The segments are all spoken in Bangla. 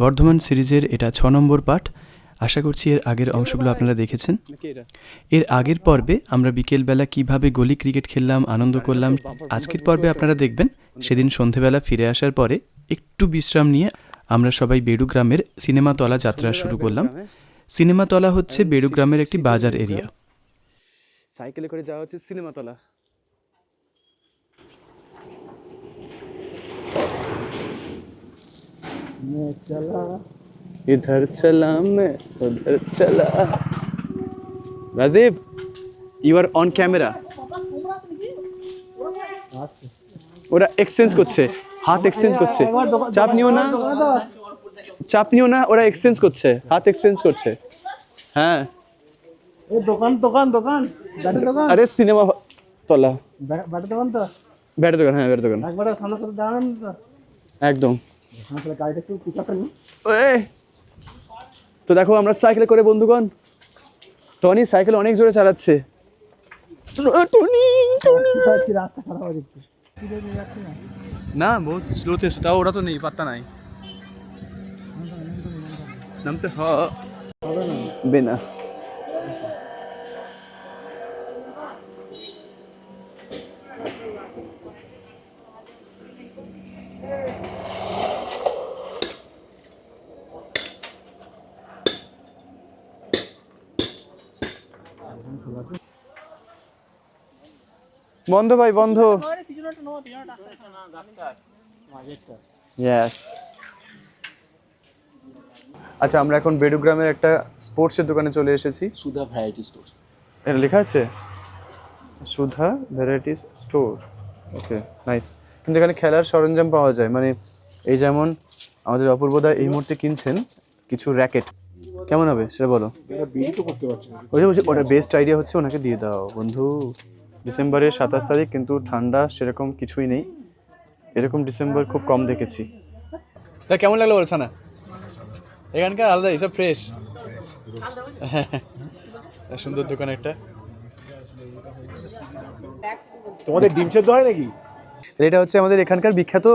বর্ধমান সিরিজের এটা ছ নম্বর পাঠ। আশা করছি এর আগের অংশগুলো আপনারা দেখেছেন। এর আগের পর্বে আমরা বিকেলবেলা কীভাবে গলি ক্রিকেট খেললাম, আনন্দ করলাম, আজকের পর্বে আপনারা দেখবেন, সেদিন সন্ধেবেলা ফিরে আসার পরে একটু বিশ্রাম নিয়ে আমরা সবাই বেড়ুগ্রামের সিনেমাতলা যাত্রা শুরু করলাম। সিনেমাতলা হচ্ছে বেড়ুগ্রামের একটি বাজার এরিয়া সাইকেলে করে যাওয়া হচ্ছে সিনেমাতলা। इधर चला मैं उधर चला Rajiv you are on camera ওরা এক্সচেঞ্জ করছে হাত এক্সচেঞ্জ করছে চাপ নিও না চাপ নিও না ওরা এক্সচেঞ্জ করছে হাত এক্সচেঞ্জ করছে হ্যাঁ এই দোকান দোকান দোকান ব্যাটের দোকান আরে সিনেমা তলা ব্যাট- ব্যাটের দোকান তো ব্যাটের দোকান হ্যাঁ ব্যাটের দোকান একবার সামনে করে দাঁড়ান তো একদম আসলে গাড়িটা একটু পিক নিই তো দেখো আমরা সাইকেলে করে বন্ধুগণ। টনি সাইকেল অনেক জোরে চালাচ্ছে। টনি টনি কি রাস্তা খারাপ হয়ে যাচ্ছে না বহুত স্লোতে তাও ওরা তো নেই পাত্তা নাই। নামতে হবে না। বন্ধ ভাই বন্ধ। ইয়েস আচ্ছা আমরা এখন বেডুগ্রামের একটা স্পোর্টসের দোকানে চলে এসেছি। সুধা ভ্যারাইটি স্টোর এটা লেখা আছে? Sudha varieties store okay nice কিন্তু এখানে খেলার সরঞ্জাম পাওয়া যায়। মানে এই যেমন আমাদের অপূর্বদা এই মুহূর্তে কিনছেন কিছু র্যাকেট কেমন হবে? সেটা বলো। ওই বলছি ওটা বেস্ট আইডিয়া হচ্ছে ওনাকে দিয়ে দাও। বন্ধু ডিসেম্বরের সাতাশ তারিখ কিন্তু ঠান্ডা সেরকম কিছুই নেই। এরকম ডিসেম্বর খুব কম দেখেছি। তা কেমন লাগল বলছো না এখানকার আলাদা এইসব ফ্রেশ সুন্দর দোকান একটা। তোমাদের ডিম সেদ্ধ হয় নাকি? এটা হচ্ছে আমাদের এখানকার বিখ্যাত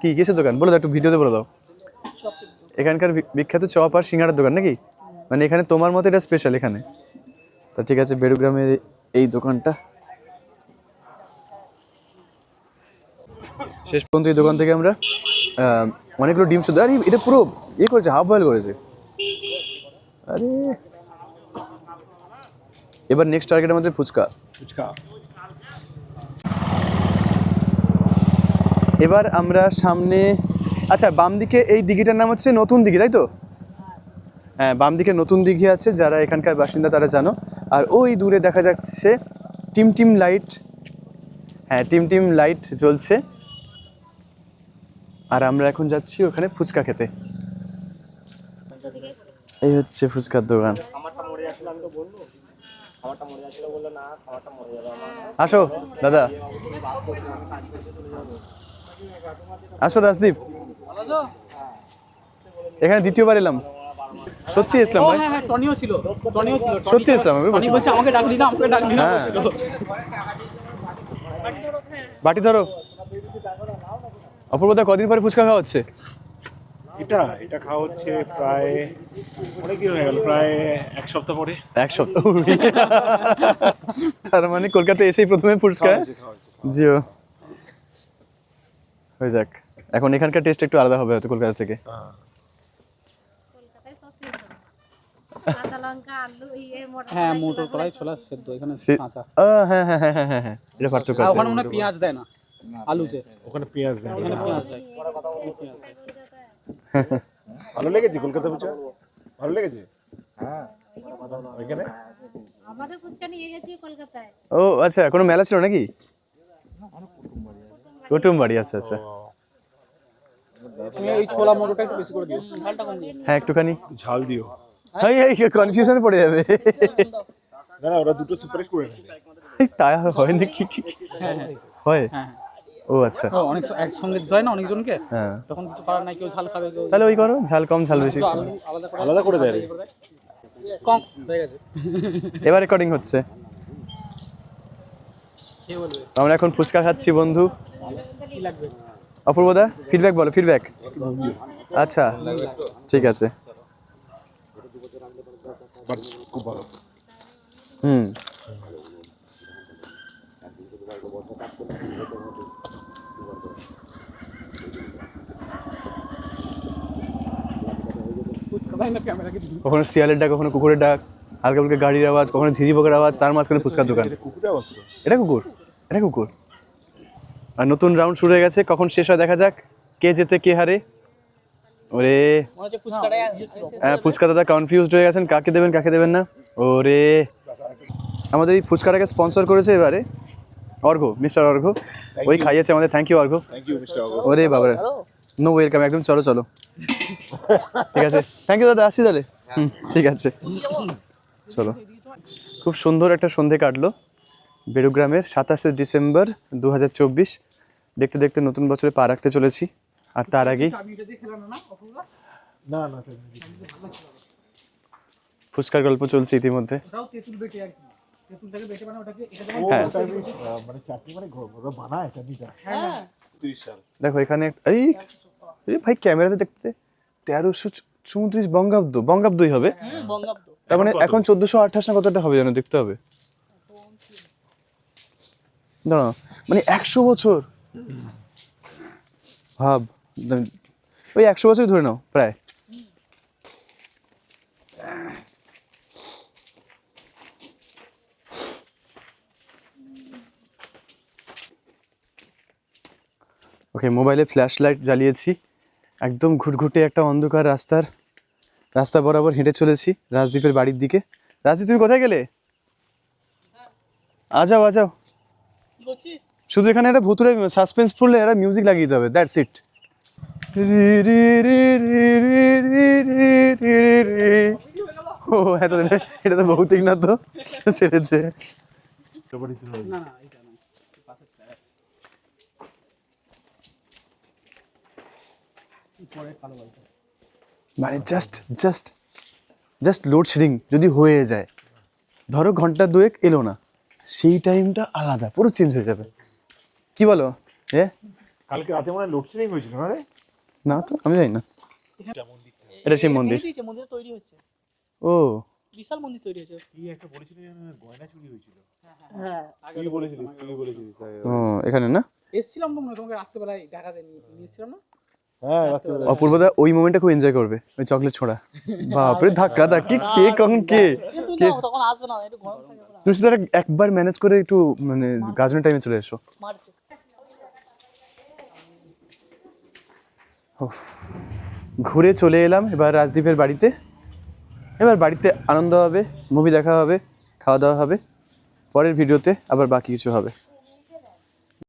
কি কিসের দোকান? বলো দাও একটু ভিডিওতে বলে দাও। এখানকার বিখ্যাত চপ আর সিঙ্গারার দোকান নাকি? মানে এখানে তোমার মতো এটা স্পেশাল এখানে। তা ঠিক আছে বেড়ুগ্রামের এই দোকানটা। শেষ পর্যন্ত এই দোকান থেকে আমরা অনেকগুলো ডিম শুধু আরে এটা পুরো ইয়ে করেছে হাফ বয়েল করেছে। আরে। এবার নেক্সট টার্গেট আমাদের ফুচকা। ফুচকা। এবার আমরা সামনে আচ্ছা বাম দিকে এই দিঘিটার নাম হচ্ছে নতুন দিঘি, তাই তো? হ্যাঁ বাম দিকে নতুন দিঘি আছে, যারা এখানকার বাসিন্দা তারা জানো। আর ওই দূরে দেখা যাচ্ছে টিম টিম লাইট। হ্যাঁ টিম টিম লাইট জ্বলছে। আর আমরা এখন যাচ্ছি ওখানে ফুচকা খেতে। এই হচ্ছে ফুচকার দোকান। আসো, দাদা। আসো রাজদীপ। এখানে দ্বিতীয়বার এলাম। সত্যি এসলাম ভাই। হ্যাঁ হ্যাঁ টনিও ছিল টনিও ছিল সত্যি এসলাম আমি টনি আমাকে ডাকলি না আমাকে ডাকলি না হ্যাঁ। বাটি ধরো। অপূর্বদা কদিন পরে ফুচকা খাওয়া হচ্ছে? এটা এটা খাওয়া হচ্ছে প্রায় অনেক দিন হয়ে গেল প্রায় এক সপ্তাহ পরে। এক সপ্তাহ। তার মানে কলকাতায় এসেই প্রথমে ফুচকা? জিও। হয়ে যাক। এখন এখানকার টেস্ট একটু আলাদা হবে হয়তো কলকাতা থেকে। কলকাতায় সব সিদ্ধ। কাঁচা লঙ্কা আলু ইয়ে মোটর হ্যাঁ মোটর কলাই ছোলা সেদ্ধ। এখানে কাঁচা। হ্যাঁ হ্যাঁ হ্যাঁ হ্যাঁ হ্যাঁ এটা পার্থক্য আছে। ওখানে মনে পেঁয়াজ দেয় না আলুতে। ওখানে পেঁয়াজ দেয় এখানে পেঁয়াজ দেয় ভালো লেগেছে কলকাতা ভালো লেগেছে? হ্যাঁ। ওইখানে? আমাদের ফুচকা নিয়ে গেছি কলকাতায়। ও আচ্ছা কোনো মেলা ছিল নাকি? কুটুম বাড়ি আচ্ছা আচ্ছা। তুমি এই ছোলা মোটরটা একটু বেশি করে দিও। ঝালটা কম দিও হ্যাঁ একটুখানি। ঝাল দিও। এই এই কনফিউশনে পড়ে যাবে। দাদা ওরা দুটো সুপারিশ করে নেবে। তা হয় নাকি হ্যাঁ হ্যাঁ? হয় হ্যাঁ। ও আচ্ছা। অনেক একসঙ্গে দেয় না অনেকজনকে? হ্যাঁ। তখন কিছু করার নাই কেউ ঝাল খাবে কেউ তাহলে ওই করো ঝাল কম ঝাল বেশি আলাদা করে দেয়। কম হয়ে গেছে। এবার রেকর্ডিং হচ্ছে। কে বলবে? আমরা এখন ফুচকা খাচ্ছি বন্ধু। কি অপূর্বদা ফিডব্যাক বলো ফিডব্যাক আচ্ছা ঠিক আছে। বাট খুব ভালো হুম। কখনো শিয়ালের ডাক কখনো কুকুরের ডাক হালকা হালকা গাড়ির আওয়াজ কখনো ঝিঝি পোকার আওয়াজ তার মাঝখানে ফুচকার দোকান। এটা কুকুর এটা কুকুর। নতুন রাউন্ড শুরু হয়ে গেছে কখন শেষ হয় দেখা যাক কে জেতে কে হারে। ওরে মনে হ্যাঁ ফুচকা দাদা কনফিউজড হয়ে গেছেন কাকে দেবেন কাকে দেবেন না? ওরে আমাদের এই ফুচকাটাকে স্পন্সর করেছে এবারে অর্ঘ মিস্টার অর্ঘ ওই খাইয়েছে আমাদের থ্যাংক ইউ অর্ঘ ওরে বাবারে। নো ওয়েলকাম একদম চলো চলো। ঠিক আছে। থ্যাংক ইউ দাদা আসছি তাহলে। হুম, ঠিক আছে। চলো। খুব সুন্দর একটা সন্ধে কাটলো। বেরুগ্রামের সাতাশে ডিসেম্বর দু হাজার চব্বিশ। দেখতে দেখতে নতুন বছরে পা রাখতে চলেছি। আর তার আগেই ফুচকার গল্প চলছে ইতিমধ্যে। হ্যাঁ। মানে মানে হ্যাঁ। সাল। দেখো এখানে এই এই ভাই ক্যামেরাতে দেখতে তেরোশো চৌত্রিশ বঙ্গাব্দ বঙ্গাব্দই হবে। তার মানে এখন চোদ্দোশো আঠাশ না কতটা হবে যেন দেখতে হবে? দাঁড়া মানে একশো বছর। ভাব ওই একশো বছরই ধরে নাও, প্রায়। ওকে মোবাইলে ফ্ল্যাশ লাইট জ্বালিয়েছি। একদম ঘুটঘুটে একটা অন্ধকার রাস্তার, রাস্তা বরাবর হেঁটে চলেছি রাজদীপের বাড়ির দিকে। রাজদীপ, তুমি কোথায় গেলে? আ যাও আ যাও। কি করছিস শুধু এখানে একটা ভুতুরে সাসপেন্সফুল এরা মিউজিক লাগিয়ে দিতে হবে দ্যাটস ইট ও এত এটা তো ভৌতিক না তো ছেড়েছে। মানে জাস্ট জাস্ট জাস্ট লোডশেডিং যদি হয়ে যায় ধরো ঘণ্টা দুয়েক এলো না। সেই টাইমটা আলাদা পুরো চেঞ্জ হয়ে যাবে। কি বলো? এ? কালকে রাতে মনে হয় লোডশেডিং হয়েছিল না রে? না তো আমি জানি না। এটা সেই মন্দির। মন্দির তৈরি হচ্ছে। ও। বিশাল মন্দির তৈরি হচ্ছে। কি একটা বলেছিলি যেন গয়না চুরি হয়েছিল? হ্যাঁ কি বলেছিলিস কি বলেছিলিস ও এখানে না? এসছিলাম তো মনে হয় তোমাকে রাত্রেবেলায় দেখাতে নিয়ে নিয়ে এসছিলাম না? হ্যাঁ অপূর্বদা ওই মোমেন্টটা খুব এনজয় করবে ওই চকলেট ছোড়া। বাপরে ধাক্কা ধাক্কি কে কখন কে? কে? তখন আসবে না একটু গরম থাকে। তুমি শুধু একবার ম্যানেজ করে একটু মানে গাজনের টাইমে চলে এসো। ঘুরে চলে এলাম এবার রাজদীপের বাড়িতে। এবার বাড়িতে আনন্দ হবে মুভি দেখা হবে খাওয়া দাওয়া হবে। পরের ভিডিওতে আবার বাকি কিছু হবে।